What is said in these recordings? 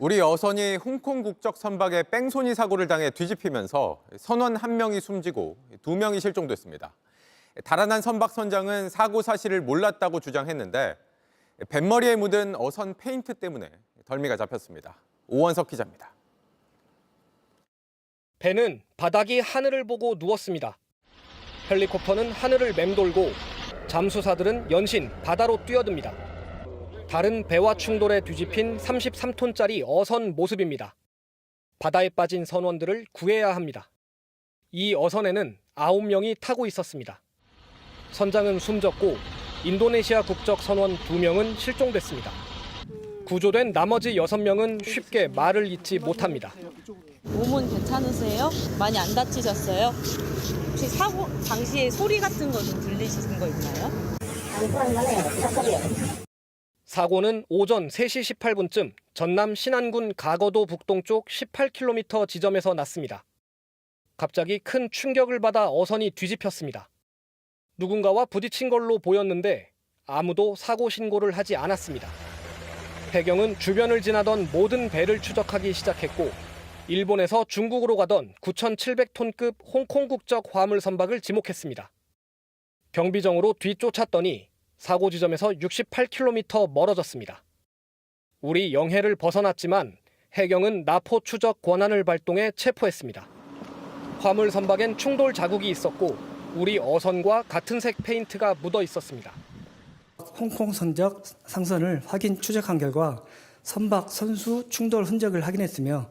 우리 어선이 홍콩 국적 선박에 뺑소니 사고를 당해 뒤집히면서 선원 한 명이 숨지고 두 명이 실종됐습니다. 달아난 선박 선장은 사고 사실을 몰랐다고 주장했는데 뱃머리에 묻은 어선 페인트 때문에 덜미가 잡혔습니다. 오원석 기자입니다. 배는 바닥이 하늘을 보고 누웠습니다. 헬리콥터는 하늘을 맴돌고 잠수사들은 연신 바다로 뛰어듭니다. 다른 배와 충돌에 뒤집힌 33톤짜리 어선 모습입니다. 바다에 빠진 선원들을 구해야 합니다. 이 어선에는 9명이 타고 있었습니다. 선장은 숨졌고 인도네시아 국적 선원 2명은 실종됐습니다. 구조된 나머지 6명은 쉽게 말을 잇지 못합니다. 몸은 괜찮으세요? 많이 안 다치셨어요? 혹시 사고 당시에 소리 같은 거 좀 들리시는 거 있나요? 사고는 오전 3시 18분쯤 전남 신안군 가거도 북동쪽 18km 지점에서 났습니다. 갑자기 큰 충격을 받아 어선이 뒤집혔습니다. 누군가와 부딪힌 걸로 보였는데 아무도 사고 신고를 하지 않았습니다. 해경은 주변을 지나던 모든 배를 추적하기 시작했고 일본에서 중국으로 가던 9,700톤급 홍콩 국적 화물 선박을 지목했습니다. 경비정으로 뒤쫓았더니 사고 지점에서 68km 멀어졌습니다. 우리 영해를 벗어났지만 해경은 나포 추적 권한을 발동해 체포했습니다. 화물 선박엔 충돌 자국이 있었고 우리 어선과 같은 색 페인트가 묻어 있었습니다. 홍콩 선적 상선을 확인 추적한 결과 선박 선수 충돌 흔적을 확인했으며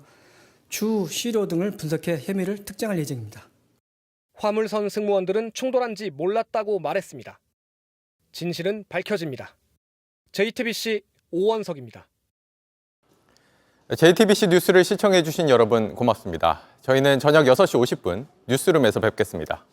주 시료 등을 분석해 혐의를 특정할 예정입니다. 화물선 승무원들은 충돌한지 몰랐다고 말했습니다. 진실은 밝혀집니다. JTBC 오원석입니다. JTBC 뉴스를 시청해 주신 여러분 고맙습니다. 저희는 저녁 6시 50분 뉴스룸에서 뵙겠습니다.